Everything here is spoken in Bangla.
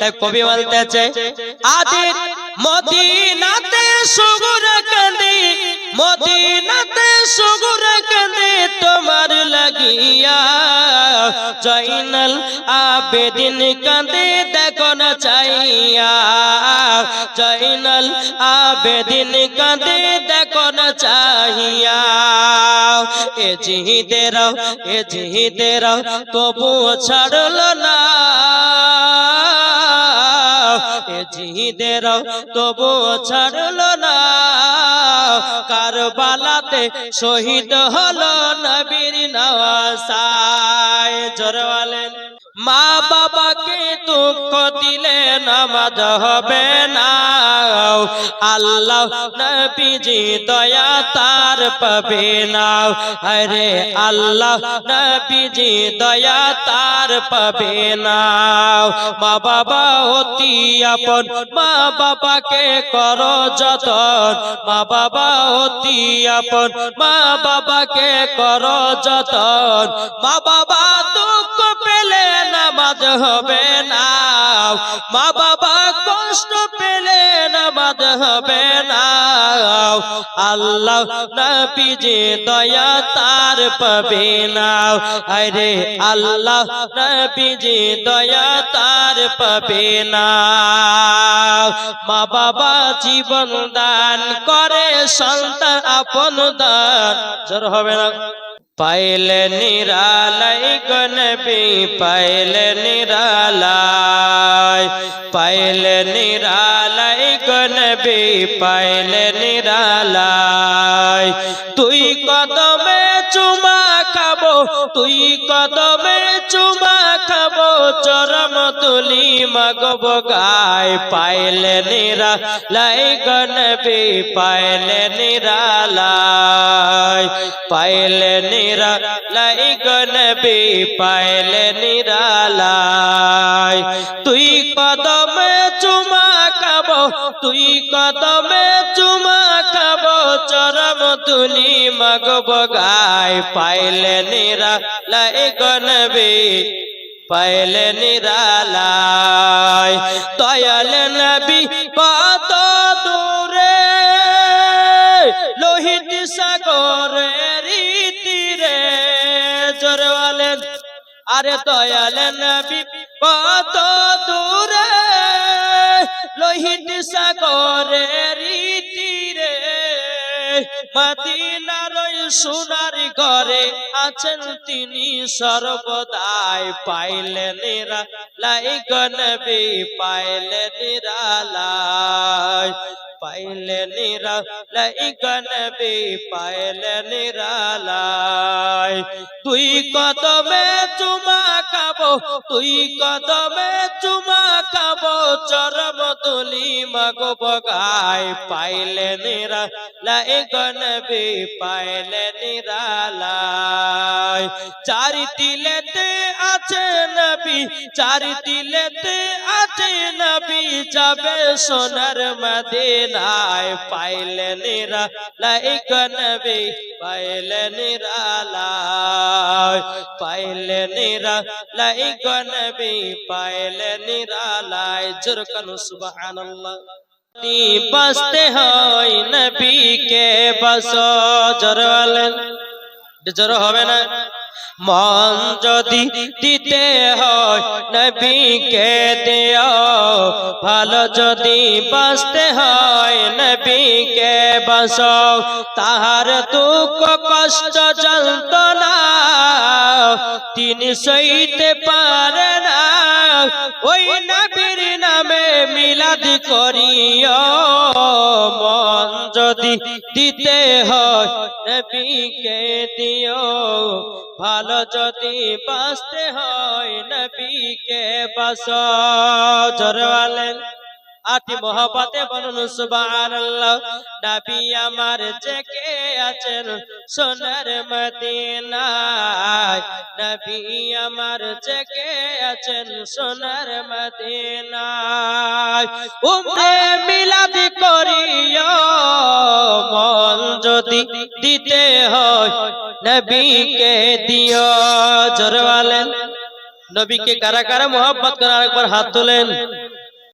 তাই কবি বলতেছে আদির মদিনাতে সুগুর কান্দি মদিনাতে সুগুর কান্দি তোমার লাগিয়া। জয়নাল আবেদিন কান্দে দেখো না চাইয়া। জয়নাল আবেদিন কান্দে দেখো না চাহিয়া। এ জিহিদের এ জিহিদের তবু ছাড়ল না জিহিদের তবু ছাড়ল না। কারবালাতে শহীদ হলো নবীর নওয়াসায়। জোরওয়ালেন মা বাবাকে দুঃখ দিলে নামাজ হবে না। আল্লাহ নবীজি দয়া তার পাবে না আরে আল্লাহ নবীজি দয়া তার পাবে না মা বাবা অতি আপন, মা বাবাকে করো যতন। মা বাবা অতি আপন, মা বাবাকে করো যতন। মা বাবা দুঃখ পেলে নামাজ হবে মা বাবা কষ্ট পেলে নামাজ হবে না। আল্লাহ নবীজি দয়া তার পাবে না। আরে আল্লাহ নবীজি দয়া তার পাবে না। মা বাবা জীবন দান করে, সন্তান আপন দান। জোর হবে না। পাইলে নিরালাই গনবি পাইলে নিরালাই পাইলে নিরালাই গনবি পাইলে নিরালাই। তুই কদমে চুমা খাব, তুই কদমে চুমা খাব, চরম তুলি মগব গায় পাইলে নিরা লাই গনবি পাইলে নিরালাই। পাইলে নিরা লাই গনবি পাইলে নিরালাই। তুই কদমে চুমা খাব, চরম তুলি মগব গায় পাইলে নিরা লাই গনবি পাইলে নিরালায় তয়াল নবী কত দূরে, লোহিত সাগরের তীরে। জোরওয়ালেন আরে দয়াল নবী কত দূরে। লোহিত সাগরের তীরে মদিনার সোনার ঘরে আছেন তিনি সর্বদাই। পাইলে নিরা লাই গনবি পাইলে নিরালাই পাইলে নিরা লাই গনবি পাইলে নিরালাই তুই কদমে চুমা খাব, তুই কদমে চুমা খাব, চরম তুলি মগো বগাই, পাইলে নিরা লাই গনবি পাইলে নিরালাই। চারি তিলেতে আছে নবী চারি তিলেতে আছে নবী, যাবে সোনার মদিনায়, পাইলে নিরা লাই গনবি পাইলে নিরালা পাইলে নিরা লাই গনবি পাইলে নিরালাই জুরকন সুবহানাল্লাহ। নি বসতে হয় নবীকে বস জর জোর হবে না? মন যদি দিতে হয়, নবীকে দিও। ভালো যদি বাঁচতে হয়, নবীকে বাস তাহার দুঃখ, কষ্ট, যন্ত্রণা তিনি সইতে পারে না। ওই নবীর নামে মিলাদ করিও। যদি দিতে হয়, নবীকে দিও। ভালো যদি বাঁচতে হয়, নবীকে বাস জরওয়ালেন আটি মহাপাতে বলুন সুবাহ নবী আমার জেগে আছেন সোনার মদিনায় নবী আমার জেগে আছেন সোনার মদিনায়। উম্মে মিলাদ করিও, মন যদি দিতে হয়, নবীকে দিও। জোরওয়ালেন নবীকে কারা কারা মোহাব্বত করার একবার হাত তোলেন।